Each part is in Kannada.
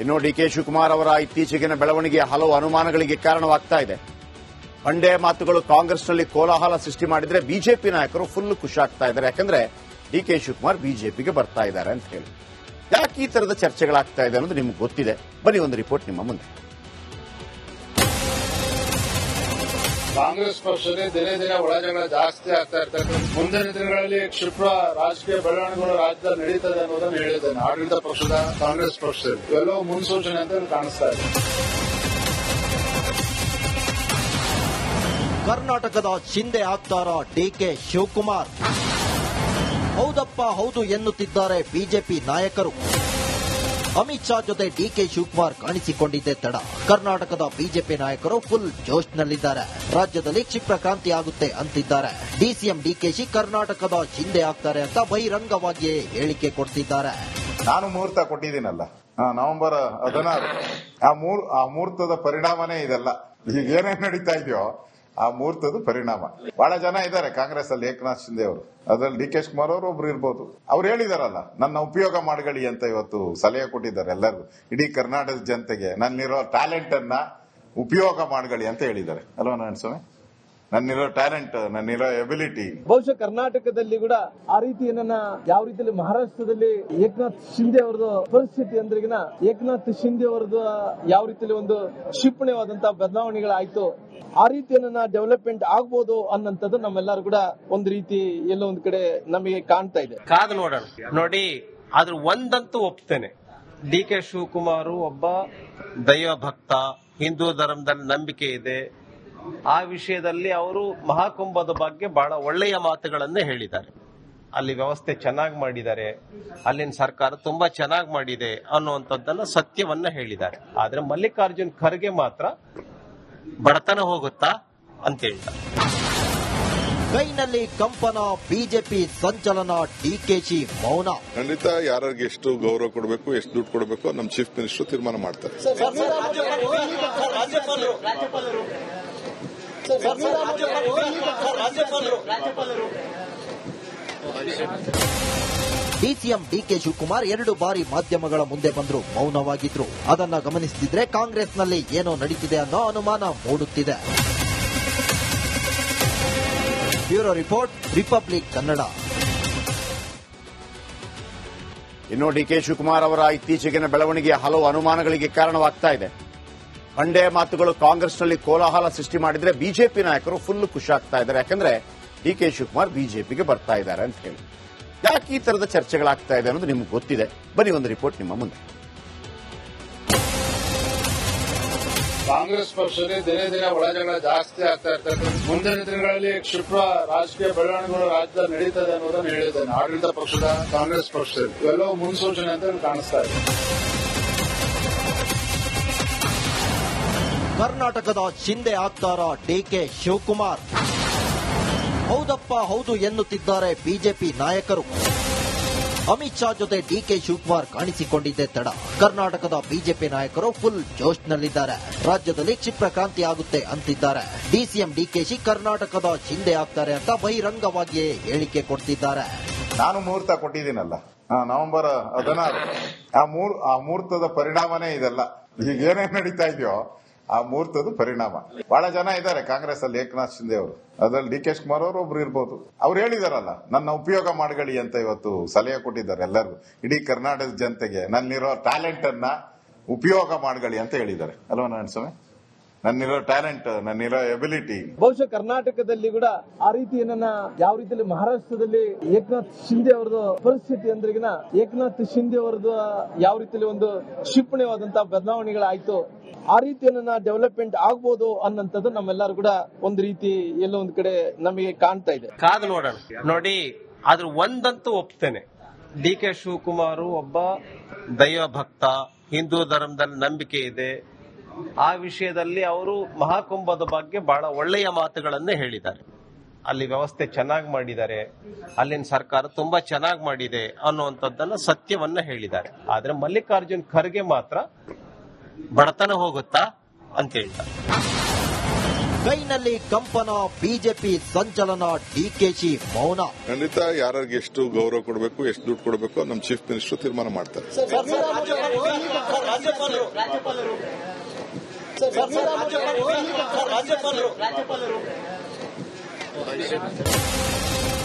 ಇನ್ನು ಡಿ ಕೆ ಶಿವಕುಮಾರ್ ಅವರ ಇತ್ತೀಚೆಗಿನ ಬೆಳವಣಿಗೆ ಹಲವು ಅನುಮಾನಗಳಿಗೆ ಕಾರಣವಾಗ್ತಾ ಇದೆ. ಬಂಡೆ ಮಾತುಗಳು ಕಾಂಗ್ರೆಸ್ನಲ್ಲಿ ಕೋಲಾಹಲ ಸೃಷ್ಟಿ ಮಾಡಿದ್ರೆ ಬಿಜೆಪಿ ನಾಯಕರು ಫುಲ್ ಖುಷಿಯಾಗ್ತಾ ಇದ್ದಾರೆ. ಯಾಕಂದ್ರೆ ಡಿ ಕೆ ಶಿವಕುಮಾರ್ ಬಿಜೆಪಿಗೆ ಬರ್ತಾ ಇದ್ದಾರೆ ಅಂತ ಹೇಳಿ. ಯಾಕೆ ಈ ತರದ ಚರ್ಚೆಗಳಾಗ್ತಾ ಇದೆ ಅನ್ನೋದು ನಿಮ್ಗೆ ಗೊತ್ತಿದೆ. ಬನ್ನಿ ಒಂದು ರಿಪೋರ್ಟ್ ನಿಮ್ಮ ಮುಂದೆ. ಕಾಂಗ್ರೆಸ್ ಪಕ್ಷದಲ್ಲಿ ದಿನೇ ದಿನ ಒಳಜಗಳ ಜಾಸ್ತಿ ಆಗ್ತಾ ಇರ್ತಕ್ಕಂಥ ಮುಂದಿನ ದಿನಗಳಲ್ಲಿ ಕ್ಷಿಪ್ರ ರಾಜಕೀಯ ಬೆಳವಣಿಗೆಗಳು ರಾಜ್ಯದಲ್ಲಿ ನಡೀತದೆ ಅನ್ನೋದನ್ನು ಹೇಳಿದ್ದೇನೆ ಆಡಳಿತ ಪಕ್ಷದ, ಕಾಂಗ್ರೆಸ್ ಪಕ್ಷ ಇವೆಲ್ಲವೂ ಮುನ್ಸೂಚನೆ ಅಂತ ಕಾಣಿಸ್ತಾ ಇದೆ. ಕರ್ನಾಟಕದ ಚಿಂದೆ ಆಗ್ತಾರ ಡಿಕೆ ಶಿವಕುಮಾರ್. ಹೌದಪ್ಪ, ಹೌದು ಎನ್ನುತ್ತಿದ್ದಾರೆ ಬಿಜೆಪಿ ನಾಯಕರು. ಅಮಿತ್ ಶಾ ಜೊತೆ ಡಿಕೆ ಶಿವಕುಮಾರ್ ಕಾಣಿಸಿಕೊಂಡಿದ್ದೆ ತಡ. ಕರ್ನಾಟಕದ ಬಿಜೆಪಿ ನಾಯಕರು ಫುಲ್ ಜೋಶ್ನಲ್ಲಿದ್ದಾರೆ. ರಾಜ್ಯದಲ್ಲಿ ಕ್ಷಿಪ್ರ ಕ್ರಾಂತಿ ಆಗುತ್ತೆ ಅಂತಿದ್ದಾರೆ. ಡಿಸಿಎಂ ಡಿಕೆಶಿ ಕರ್ನಾಟಕದ ಚಿಂದೆ ಆಗ್ತಾರೆ ಅಂತ ಬಹಿರಂಗವಾಗಿಯೇ ಹೇಳಿಕೆ ಕೊಡ್ತಿದ್ದಾರೆ. ನಾನು ಮುಹೂರ್ತ ಕೊಟ್ಟಿದ್ದೀನಲ್ಲ. ನವೆಂಬರ್ ಹದಿನಾರು. ಆ ಮೂರ್ ಆ ಮುಹೂರ್ತದ ಪರಿಣಾಮನೇ ಇದೆಲ್ಲ. ಈಗ ಏನೇನ್ ನಡೀತಾ ಇದೆಯೋ ಆ ಮುಹೂರ್ತದ ಪರಿಣಾಮ. ಬಹಳ ಜನ ಇದ್ದಾರೆ ಕಾಂಗ್ರೆಸ್ ಅಲ್ಲಿ ಏಕನಾಥ್ ಶಿಂದೆ ಅವರು. ಅದ್ರಲ್ಲಿ ಡಿ ಕೆ ಕುಮಾರ್ ಅವರು ಒಬ್ರು ಇರ್ಬೋದು. ಅವ್ರು ಹೇಳಿದಾರಲ್ಲ, ನನ್ನ ಉಪಯೋಗ ಮಾಡ್ಗಳಿ ಅಂತ ಇವತ್ತು ಸಲಹೆ ಕೊಟ್ಟಿದ್ದಾರೆ ಎಲ್ಲರಿಗೂ. ಇಡೀ ಕರ್ನಾಟಕದ ಜನತೆಗೆ ನನ್ನಿರೋ ಟ್ಯಾಲೆಂಟ್ ಅನ್ನ ಉಪಯೋಗ ಮಾಡ್ಗಳಿ ಅಂತ ಹೇಳಿದ್ದಾರೆ. ಅಲ್ವಾ ನಾರಾಯಣ ಸ್ವಾಮಿ? ನನ್ನಿರೋ ಟ್ಯಾಲೆಂಟ್ ನನ್ನಿರೋ ಎಬಿಲಿಟಿ ಬಹುಶಃ ಕರ್ನಾಟಕದಲ್ಲಿ ಕೂಡ ಆ ರೀತಿ ಏನನ್ನ ಯಾವ ರೀತಿಯಲ್ಲಿ ಮಹಾರಾಷ್ಟ್ರದಲ್ಲಿ ಏಕನಾಥ್ ಶಿಂದೆ ಅವರದು ಪರಿಸ್ಥಿತಿ ಅಂದ್ರೆಗಿನ ಏಕನಾಥ್ ಶಿಂದೆ ಅವರದು ಯಾವ ರೀತಿಯಲ್ಲಿ ಒಂದು ಕ್ಷಿಪಣಿಯಾದಂತಹ ಬದಲಾವಣೆಗಳಾಯ್ತು. ಆ ರೀತಿ ಏನನ್ನ ಡೆವಲಪ್ಮೆಂಟ್ ಆಗ್ಬೋದು ಅನ್ನೋಂಥದ್ದು ನಮ್ಮೆಲ್ಲರೂ ಕೂಡ ಒಂದು ರೀತಿ ಎಲ್ಲೋ ಒಂದ್ ಕಡೆ ನಮಗೆ ಕಾಣ್ತಾ ಇದೆ. ಕಾದು ನೋಡೋಣ. ನೋಡಿ ಅದ್ರ ಒಂದಂತೂ ಒಪ್ತೇನೆ. ಡಿ ಕೆ ಶಿವಕುಮಾರ್ ಒಬ್ಬ ದೈವ ಭಕ್ತ ಹಿಂದೂ ಧರ್ಮದಲ್ಲಿ ನಂಬಿಕೆ ಇದೆ. ಆ ವಿಷಯದಲ್ಲಿ ಅವರು ಮಹಾಕುಂಭದ ಬಗ್ಗೆ ಬಹಳ ಒಳ್ಳೆಯ ಮಾತುಗಳನ್ನೇ ಹೇಳಿದ್ದಾರೆ. ಅಲ್ಲಿ ವ್ಯವಸ್ಥೆ ಚೆನ್ನಾಗಿ ಮಾಡಿದ್ದಾರೆ ಅಲ್ಲಿನ ಸರ್ಕಾರ ತುಂಬಾ ಚೆನ್ನಾಗಿ ಮಾಡಿದೆ ಅನ್ನುವಂಥದ್ದನ್ನ ಸತ್ಯವನ್ನ ಹೇಳಿದ್ದಾರೆ. ಆದ್ರೆ ಮಲ್ಲಿಕಾರ್ಜುನ್ ಖರ್ಗೆ ಮಾತ್ರ ಬಡತನ ಹೋಗುತ್ತಾ ಅಂತ ಹೇಳ್ತಾರೆ. ಕೈನಲ್ಲಿ ಕಂಪನ ಬಿಜೆಪಿ ಸಂಚಲನ ಡಿಕೆಶಿ ಮೌನ. ಖಂಡಿತ ಯಾರಿಗೆ ಎಷ್ಟು ಗೌರವ ಕೊಡಬೇಕು ಎಷ್ಟು ದುಡ್ಡು ಕೊಡಬೇಕು ನಮ್ಮ ಚೀಫ್ ಮಿನಿಸ್ಟರ್ ತೀರ್ಮಾನ ಮಾಡ್ತಾರೆ. ಡಿಸಿಎಂ ಡಿಕೆ ಶಿವಕುಮಾರ್ ಎರಡು ಬಾರಿ ಮಾಧ್ಯಮಗಳ ಮುಂದೆ ಬಂದರು ಮೌನವಾಗಿದ್ರು. ಅದನ್ನ ಗಮನಿಸುತ್ತಿದ್ರೆ ಕಾಂಗ್ರೆಸ್ನಲ್ಲಿ ಏನೋ ನಡೀತಿದೆ ಅನ್ನೋ ಅನುಮಾನ ಮೂಡುತ್ತಿದೆ. Bureau report, Republic Kannada. ಇನ್ನು ಡಿಕೆ ಶಿವಕುಮಾರ್ ಅವರ ಇತ್ತೀಚೆಗಿನ ಬೆಳವಣಿಗೆ ಹಲವು ಅನುಮಾನಗಳಿಗೆ ಕಾರಣವಾಗ್ತಾ ಇದೆ. ಬಂಡೆ ಮಾತುಗಳು ಕಾಂಗ್ರೆಸ್ನಲ್ಲಿ ಕೋಲಾಹಲ ಸೃಷ್ಟಿ ಮಾಡಿದ್ರೆ ಬಿಜೆಪಿ ನಾಯಕರು ಫುಲ್ ಖುಷಿಯಾಗ್ತಾ ಇದ್ದಾರೆ. ಯಾಕಂದ್ರೆ ಡಿ ಕೆ ಶಿವಕುಮಾರ್ ಬಿಜೆಪಿಗೆ ಬರ್ತಾ ಇದ್ದಾರೆ ಅಂತ ಹೇಳಿ. ಯಾಕೆ ಈ ತರದ ಚರ್ಚೆಗಳಾಗ್ತಾ ಇದೆ ಅನ್ನೋದು ನಿಮ್ಗೆ ಗೊತ್ತಿದೆ. ಬನ್ನಿ ಒಂದು ರಿಪೋರ್ಟ್ ನಿಮ್ಮ ಮುಂದೆ. ಕಾಂಗ್ರೆಸ್ ಪಕ್ಷದಲ್ಲಿ ದಿನೇ ದಿನೇ ಒಳಜಗಳ ಜಾಸ್ತಿ ಆಗ್ತಾ ಇರ್ತಕ್ಕಂಥ ಮುಂದಿನ ದಿನಗಳಲ್ಲಿ ಕ್ಷಿಪ್ರ ರಾಜಕೀಯ ಬೆಳವಣಿಗೆಗಳು ರಾಜ್ಯದಲ್ಲಿ ನಡೀತದೆ ಅನ್ನೋದನ್ನು ಹೇಳಿದ್ದೇನೆ ಆಡಳಿತ ಪಕ್ಷದ ಕಾಂಗ್ರೆಸ್ ಪಕ್ಷದಲ್ಲಿ. ಇವೆಲ್ಲವೂ ಮುನ್ಸೂಚನೆ ಅಂತ ಕಾಣಿಸ್ತಾ ಇದೆ. ಕರ್ನಾಟಕದ ಶಿಂದೆ ಆಗ್ತಾರ ಡಿಕೆ ಶಿವಕುಮಾರ್. ಹೌದಪ್ಪ, ಹೌದು ಎನ್ನುತ್ತಿದ್ದಾರೆ ಬಿಜೆಪಿ ನಾಯಕರು. ಅಮಿತ್ ಶಾ ಜೊತೆ ಡಿಕೆ ಶಿವಕುಮಾರ್ ಕಾಣಿಸಿಕೊಂಡಿದ್ದೆ ತಡ. ಕರ್ನಾಟಕದ ಬಿಜೆಪಿ ನಾಯಕರು ಫುಲ್ ಜೋಶ್ನಲ್ಲಿದ್ದಾರೆ. ರಾಜ್ಯದಲ್ಲಿ ಕ್ಷಿಪ್ರ ಕ್ರಾಂತಿ ಆಗುತ್ತೆ ಅಂತಿದ್ದಾರೆ. ಡಿಸಿಎಂ ಡಿಕೆಶಿ ಕರ್ನಾಟಕದ ಶಿಂದೆ ಆಗ್ತಾರೆ ಅಂತ ಬಹಿರಂಗವಾಗಿಯೇ ಹೇಳಿಕೆ ಕೊಡ್ತಿದ್ದಾರೆ. ನಾನು ಮುಹೂರ್ತ ಕೊಟ್ಟಿದ್ದೀನಲ್ಲ. ನವೆಂಬರ್ ಹದಿನಾರು ಆ ಮೂರ್, ಆ ಮುಹೂರ್ತದ ಪರಿಣಾಮನೇ ಇದೆಲ್ಲ. ಈಗ ಏನೇನ್ ನಡೀತಾ ಇದೆಯೋ ಆ ಮುಹೂರ್ತದ ಪರಿಣಾಮ. ಬಹಳ ಜನ ಇದ್ದಾರೆ ಕಾಂಗ್ರೆಸ್ ಅಲ್ಲಿ ಏಕನಾಥ್ ಶಿಂದೆ ಅವರು. ಅದ್ರಲ್ಲಿ ಡಿ ಕೆ ಕುಮಾರ್ ಅವರು ಒಬ್ರು ಇರ್ಬೋದು. ಅವ್ರು ಹೇಳಿದಾರಲ್ಲ, ನನ್ನ ಉಪಯೋಗ ಮಾಡ್ಕೊಳ್ಳಿ ಅಂತ ಇವತ್ತು ಸಲಹೆ ಕೊಟ್ಟಿದ್ದಾರೆ ಎಲ್ಲರಿಗೂ ಇಡೀ ಕರ್ನಾಟಕದ ಜನತೆಗೆ ನನ್ನಿರೋ ಟ್ಯಾಲೆಂಟ್ ಅನ್ನ ಉಪಯೋಗ ಮಾಡ್ಕೊಳ್ಳಿ ಅಂತ ಹೇಳಿದ್ದಾರೆ. ಅಲ್ವಾ ನಾರಾಯಣ ಸ್ವಾಮಿ ನನ್ನಿರೋ ಟ್ಯಾಲೆಂಟ್, ನನ್ನಿರೋ ಎಬಿಲಿಟಿ. ಬಹುಶಃ ಕರ್ನಾಟಕದಲ್ಲಿ ಕೂಡ ಆ ರೀತಿ ಏನನ್ನ ಯಾವ ರೀತಿಯಲ್ಲಿ ಮಹಾರಾಷ್ಟ್ರದಲ್ಲಿ ಏಕನಾಥ್ ಶಿಂದೆ ಅವರದು ಪರಿಸ್ಥಿತಿ ಅಂದ್ರೆ ಏಕನಾಥ್ ಶಿಂದೆ ಅವರದು ಯಾವ ರೀತಿಯಲ್ಲಿ ಒಂದು ಕ್ಷಿಪಣಿಯಾದಂತಹ ಬದಲಾವಣೆಗಳಾಯ್ತು. ಆ ರೀತಿಯನ್ನ ಡೆವಲಪ್ಮೆಂಟ್ ಆಗ್ಬೋದು ಅನ್ನೋಂಥದ್ದು ನಮ್ಮೆಲ್ಲರೂ ಕೂಡ ಒಂದು ರೀತಿ ಎಲ್ಲೋ ಒಂದ್ ಕಡೆ ನಮಗೆ ಕಾಣ್ತಾ ಇದೆ. ಕಾದು ನೋಡೋಣ. ನೋಡಿ, ಆದ್ರೆ ಒಂದಂತೂ ಒಪ್ತೇನೆ. ಡಿ ಕೆ ಶಿವಕುಮಾರ್ ಒಬ್ಬ ದೈವ ಭಕ್ತ, ಹಿಂದೂ ಧರ್ಮದಲ್ಲಿ ನಂಬಿಕೆ ಇದೆ. ಆ ವಿಷಯದಲ್ಲಿ ಅವರು ಮಹಾಕುಂಭದ ಬಗ್ಗೆ ಬಹಳ ಒಳ್ಳೆಯ ಮಾತುಗಳನ್ನೇ ಹೇಳಿದ್ದಾರೆ. ಅಲ್ಲಿ ವ್ಯವಸ್ಥೆ ಚೆನ್ನಾಗಿ ಮಾಡಿದ್ದಾರೆ. ಅಲ್ಲಿನ ಸರ್ಕಾರ ತುಂಬಾ ಚೆನ್ನಾಗಿ ಮಾಡಿದೆ ಅನ್ನುವಂಥದ್ದನ್ನ ಸತ್ಯವನ್ನ ಹೇಳಿದ್ದಾರೆ. ಆದ್ರೆ ಮಲ್ಲಿಕಾರ್ಜುನ್ ಖರ್ಗೆ ಮಾತ್ರ ಬಡತನ ಹೋಗುತ್ತಾ ಅಂತ ಹೇಳ್ತಾರೆ ಕೈನಲ್ಲಿ ಕಂಪನ ಬಿಜೆಪಿ ಸಂಚಲನ ಡಿಕೆಶಿ ಮೌನ. ಖಂಡಿತ ಯಾರಿಗೆ ಎಷ್ಟು ಗೌರವ ಕೊಡಬೇಕು ಎಷ್ಟು ದುಡ್ಡು ಕೊಡಬೇಕು ನಮ್ಮ ಚೀಫ್ ಮಿನಿಸ್ಟರ್ ತೀರ್ಮಾನ ಮಾಡ್ತಾರೆ.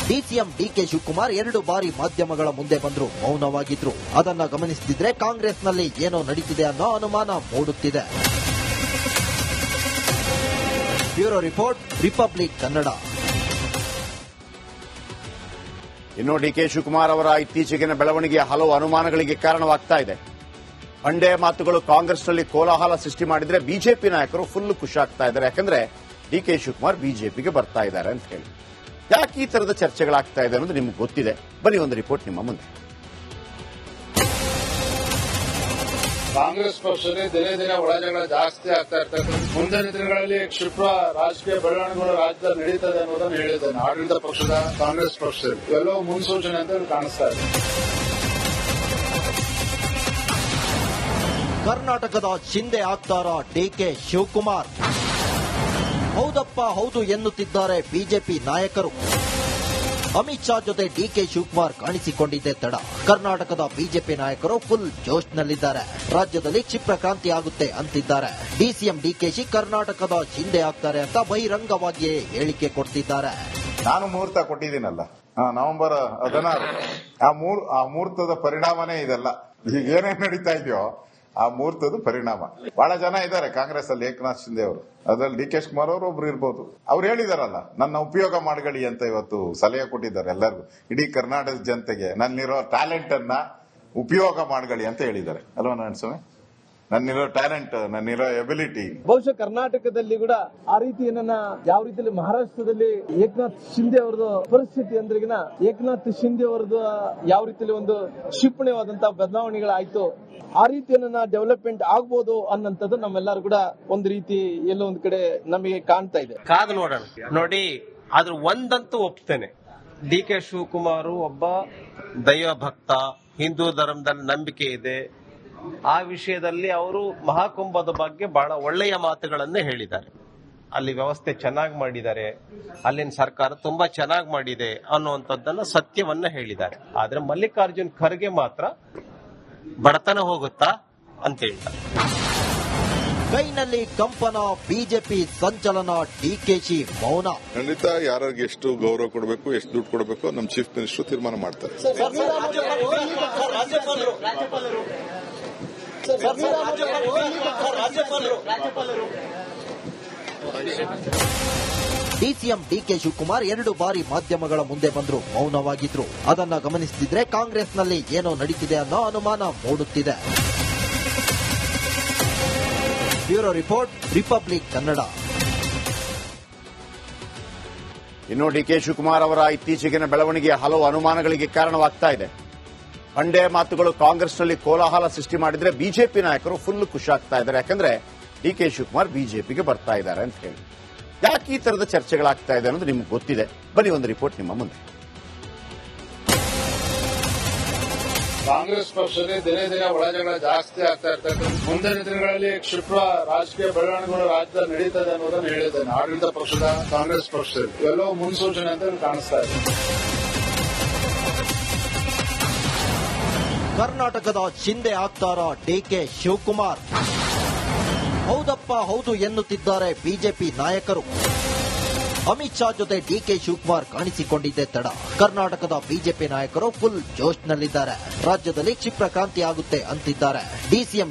ಡಿಸಿಎಂ ಡಿಕೆ ಶಿವಕುಮಾರ್ ಎರಡು ಬಾರಿ ಮಾಧ್ಯಮಗಳ ಮುಂದೆ ಬಂದರು, ಮೌನವಾಗಿದ್ರು. ಅದನ್ನ ಗಮನಿಸುತ್ತಿದ್ರೆ ಕಾಂಗ್ರೆಸ್ನಲ್ಲಿ ಏನೋ ನಡೀತಿದೆ ಅನ್ನೋ ಅನುಮಾನ ಮೂಡುತ್ತಿದೆ. Bureau report, Republic Kannada. ಇನ್ನು ಡಿಕೆ ಶಿವಕುಮಾರ್ ಅವರ ಇತ್ತೀಚೆಗಿನ ಬೆಳವಣಿಗೆ ಹಲವು ಅನುಮಾನಗಳಿಗೆ ಕಾರಣವಾಗ್ತಾ ಇದೆ. ಬಂಡೆ ಮಾತುಗಳು ಕಾಂಗ್ರೆಸ್ನಲ್ಲಿ ಕೋಲಾಹಲ ಸೃಷ್ಟಿ ಮಾಡಿದ್ರೆ ಬಿಜೆಪಿ ನಾಯಕರು ಫುಲ್ ಖುಷಿಯಾಗ್ತಾ ಇದ್ದಾರೆ. ಯಾಕಂದ್ರೆ ಡಿಕೆ ಶಿವಕುಮಾರ್ ಬಿಜೆಪಿಗೆ ಬರ್ತಾ ಇದ್ದಾರೆ ಅಂತ ಹೇಳಿ. ಯಾಕೆ ಈ ತರದ ಚರ್ಚೆಗಳಾಗ್ತಾ ಇದೆ ಅನ್ನೋದು ನಿಮ್ಗೆ ಗೊತ್ತಿದೆ. ಬನ್ನಿ ಒಂದು ರಿಪೋರ್ಟ್ ನಿಮ್ಮ ಮುಂದೆ. ಕಾಂಗ್ರೆಸ್ ಪಕ್ಷದಲ್ಲಿ ದಿನೇ ದಿನೇ ಒಳಜಗಳ ಜಾಸ್ತಿ ಆಗ್ತಾ ಇರ್ತಕ್ಕಂಥ ಮುಂದಿನ ದಿನಗಳಲ್ಲಿ ಕ್ಷಿಪ್ರ ರಾಜಕೀಯ ಬೆಳವಣಿಗೆಗಳು ರಾಜ್ಯದಲ್ಲಿ ನಡೀತದೆ ಅನ್ನೋದನ್ನು ಹೇಳಿದ್ದೇನೆ ಆಡಳಿತ ಪಕ್ಷದ ಕಾಂಗ್ರೆಸ್ ಪಕ್ಷದಲ್ಲಿ. ಎಲ್ಲೋ ಮುನ್ಸೂಚನೆ ಅಂತ ಕಾಣಿಸ್ತಾ ಇದೆ. ಕರ್ನಾಟಕದ ಚಿಂದೆ ಆಗ್ತಾರ ಡಿಕೆ ಶಿವಕುಮಾರ್. ಹೌದಪ್ಪ, ಹೌದು ಎನ್ನುತ್ತಿದ್ದಾರೆ ಬಿಜೆಪಿ ನಾಯಕರು. ಅಮಿತ್ ಶಾ ಜೊತೆ ಡಿಕೆ ಶಿವಕುಮಾರ್ ಕಾಣಿಸಿಕೊಂಡಿದ್ದೆ ತಡ. ಕರ್ನಾಟಕದ ಬಿಜೆಪಿ ನಾಯಕರು ಫುಲ್ ಜೋಶ್ನಲ್ಲಿದ್ದಾರೆ. ರಾಜ್ಯದಲ್ಲಿ ಕ್ಷಿಪ್ರ ಕ್ರಾಂತಿ ಆಗುತ್ತೆ ಅಂತಿದ್ದಾರೆ. ಡಿಸಿಎಂ ಡಿಕೆಶಿ ಕರ್ನಾಟಕದ ಹಿಂದೆ ಆಗ್ತಾರೆ ಅಂತ ಬಹಿರಂಗವಾಗಿಯೇ ಹೇಳಿಕೆ ಕೊಡ್ತಿದ್ದಾರೆ. ನಾನು ಮುಹೂರ್ತ ಕೊಟ್ಟಿದ್ದೀನಲ್ಲ. ನವೆಂಬರ್ ಹದಿನಾರು. ಆ ಮೂರ್, ಆ ಮುಹೂರ್ತದ ಪರಿಣಾಮನೇ ಇದೆಲ್ಲ. ಈಗ ಏನೇನ್ ನಡೀತಾ ಇದೆಯೋ ಆ ಮುಹೂರ್ತದ ಪರಿಣಾಮ. ಬಹಳ ಜನ ಇದ್ದಾರೆ ಕಾಂಗ್ರೆಸ್ ಅಲ್ಲಿ ಏಕನಾಥ್ ಶಿಂದೆ ಅವರು. ಅದ್ರಲ್ಲಿ ಡಿ ಕೆ ಶಿವಕುಮಾರ್ ಅವರು ಒಬ್ರು ಇರ್ಬೋದು. ಅವ್ರು ಹೇಳಿದಾರಲ್ಲ, ನನ್ನ ಉಪಯೋಗ ಮಾಡ್ಕೊಳ್ಳಿ ಅಂತ ಇವತ್ತು ಸಲಹೆ ಕೊಟ್ಟಿದ್ದಾರೆ ಎಲ್ಲರಿಗೂ. ಇಡೀ ಕರ್ನಾಟಕದ ಜನತೆಗೆ ನನ್ನಿರೋ ಟ್ಯಾಲೆಂಟ್ ಅನ್ನ ಉಪಯೋಗ ಮಾಡ್ಕೊಳ್ಳಿ ಅಂತ ಹೇಳಿದ್ದಾರೆ. ಅಲ್ವಾ ನಾರಾಯಣ ಸ್ವಾಮಿ ನನ್ನಿರೋ ಟ್ಯಾಲೆಂಟ್ ನನ್ನಿರೋ ಎಬಿಲಿಟಿ ಬಹುಶಃ ಕರ್ನಾಟಕದಲ್ಲಿ ಕೂಡ ಆ ರೀತಿ ಏನನ್ನ ಯಾವ ರೀತಿಯಲ್ಲಿ ಮಹಾರಾಷ್ಟ್ರದಲ್ಲಿ ಏಕನಾಥ್ ಶಿಂದೆ ಅವರದು ಪರಿಸ್ಥಿತಿ ಅಂದ್ರಿಗಿನ ಏಕನಾಥ್ ಶಿಂದೆ ಅವರದು ಯಾವ ರೀತಿಯಲ್ಲಿ ಒಂದು ಕ್ಷಿಪಣಿಯಾದಂತಹ ಬದಲಾವಣೆಗಳಾಯ್ತು ಆ ರೀತಿಯನ್ನ ಡೆವಲಪ್ಮೆಂಟ್ ಆಗ್ಬೋದು ಅನ್ನೋಂಥದ್ದು ನಮ್ಮೆಲ್ಲರೂ ಕೂಡ ಒಂದು ರೀತಿ ಎಲ್ಲೋ ಒಂದ್ ಕಡೆ ನಮಗೆ ಕಾಣ್ತಾ ಇದೆ. ಕಾದು ನೋಡೋಣ. ನೋಡಿ ಆದ್ರೆ ಒಂದಂತೂ ಒಪ್ತೇನೆ. ಡಿ ಕೆ ಶಿವಕುಮಾರ್ ಒಬ್ಬ ದೈವ ಭಕ್ತ ಹಿಂದೂ ಧರ್ಮದಲ್ಲಿ ನಂಬಿಕೆ ಇದೆ. ಆ ವಿಷಯದಲ್ಲಿ ಅವರು ಮಹಾಕುಂಭದ ಬಗ್ಗೆ ಬಹಳ ಒಳ್ಳೆಯ ಮಾತುಗಳನ್ನೇ ಹೇಳಿದ್ದಾರೆ. ಅಲ್ಲಿ ವ್ಯವಸ್ಥೆ ಚೆನ್ನಾಗಿ ಮಾಡಿದ್ದಾರೆ ಅಲ್ಲಿನ ಸರ್ಕಾರ ತುಂಬಾ ಚೆನ್ನಾಗಿ ಮಾಡಿದೆ ಅನ್ನುವಂಥದ್ದನ್ನ ಸತ್ಯವನ್ನ ಹೇಳಿದ್ದಾರೆ. ಆದ್ರೆ ಮಲ್ಲಿಕಾರ್ಜುನ್ ಖರ್ಗೆ ಮಾತ್ರ ಬಡತನ ಹೋಗುತ್ತಾ ಅಂತ ಹೇಳ್ತಾರೆ. ಕೈನಲ್ಲಿ ಕಂಪನ ಬಿಜೆಪಿ ಸಂಚಲನ ಡಿಕೆಶಿ ಮೌನ. ಖಂಡಿತ ಯಾರಿಗೆ ಎಷ್ಟು ಗೌರವ ಕೊಡಬೇಕು ಎಷ್ಟು ದುಡ್ಡು ಕೊಡಬೇಕು ನಮ್ಮ ಚೀಫ್ ಮಿನಿಸ್ಟರ್ ತೀರ್ಮಾನ ಮಾಡ್ತಾರೆ. ಡಿಸಿಎಂ ಡಿಕೆ ಶಿವಕುಮಾರ್ ಎರಡು ಬಾರಿ ಮಾಧ್ಯಮಗಳ ಮುಂದೆ ಬಂದ್ರು, ಮೌನವಾಗಿದ್ರು. ಅದನ್ನ ಗಮನಿಸುತ್ತಿದ್ರೆ ಕಾಂಗ್ರೆಸ್ನಲ್ಲಿ ಏನೋ ನಡೀತಿದೆ ಅನ್ನೋ ಅನುಮಾನ ಮೂಡುತ್ತಿದೆ. Bureau report, Republic Kannada. ಇನ್ನು ಡಿಕೆ ಶಿವಕುಮಾರ್ ಅವರ ಇತ್ತೀಚೆಗಿನ ಬೆಳವಣಿಗೆ ಹಲವು ಅನುಮಾನಗಳಿಗೆ ಕಾರಣವಾಗ್ತಾ ಇದೆ. ಬಂಡೆ ಮಾತುಗಳು ಕಾಂಗ್ರೆಸ್ನಲ್ಲಿ ಕೋಲಾಹಲ ಸೃಷ್ಟಿ ಮಾಡಿದ್ರೆ ಬಿಜೆಪಿ ನಾಯಕರು ಫುಲ್ ಖುಷಿಯಾಗ್ತಾ ಇದ್ದಾರೆ. ಯಾಕಂದ್ರೆ ಡಿ ಕೆ ಶಿವಕುಮಾರ್ ಬಿಜೆಪಿಗೆ ಬರ್ತಾ ಇದ್ದಾರೆ ಅಂತ ಹೇಳಿ. ಯಾಕೆ ಈ ತರದ ಚರ್ಚೆಗಳಾಗ್ತಾ ಇದೆ ಅನ್ನೋದು ನಿಮ್ಗೆ ಗೊತ್ತಿದೆ. ಬನ್ನಿ ಒಂದು ರಿಪೋರ್ಟ್ ನಿಮ್ಮ ಮುಂದೆ. ಕಾಂಗ್ರೆಸ್ ಪಕ್ಷದಲ್ಲಿ ದಿನೇ ದಿನ ಒಳಜಗಳ ಜಾಸ್ತಿ ಆಗ್ತಾ ಇರ್ತಕ್ಕಂಥ ಮುಂದಿನ ದಿನಗಳಲ್ಲಿ ಕ್ಷಿಪ್ರ ರಾಜಕೀಯ ಬೆಳವಣಿಗೆಗಳು ರಾಜ್ಯದಲ್ಲಿ ನಡೀತದೆ ಅನ್ನೋದನ್ನು ಹೇಳಿದ್ದೇನೆ ಆಡಳಿತ ಪಕ್ಷದ ಕಾಂಗ್ರೆಸ್ ಪಕ್ಷದಲ್ಲಿ. ಎಲ್ಲೋ ಮುನ್ಸೂಚನೆ ಅಂತ ಕಾಣಿಸ್ತಾ ಇದೆ. ಕರ್ನಾಟಕದ ಚಿಂದೆ ಆಗ್ತಾರ ಡಿಕೆ ಶಿವಕುಮಾರ್. ಹೌದಪ್ಪ, ಹೌದು ಎನ್ನುತ್ತಿದ್ದಾರೆ ಬಿಜೆಪಿ ನಾಯಕರು. ಅಮಿತ್ ಶಾ ಜೊತೆ ಡಿಕೆ ಶಿವಕುಮಾರ್ ಕಾಣಿಸಿಕೊಂಡಿದ್ದೆ ತಡ. ಕರ್ನಾಟಕದ ಬಿಜೆಪಿ ನಾಯಕರು ಫುಲ್ ಜೋಶ್ನಲ್ಲಿದ್ದಾರೆ. ರಾಜ್ಯದಲ್ಲಿ ಕ್ಷಿಪ್ರ ಕ್ರಾಂತಿ ಆಗುತ್ತೆ ಅಂತಿದ್ದಾರೆ. ಡಿಸಿಎಂ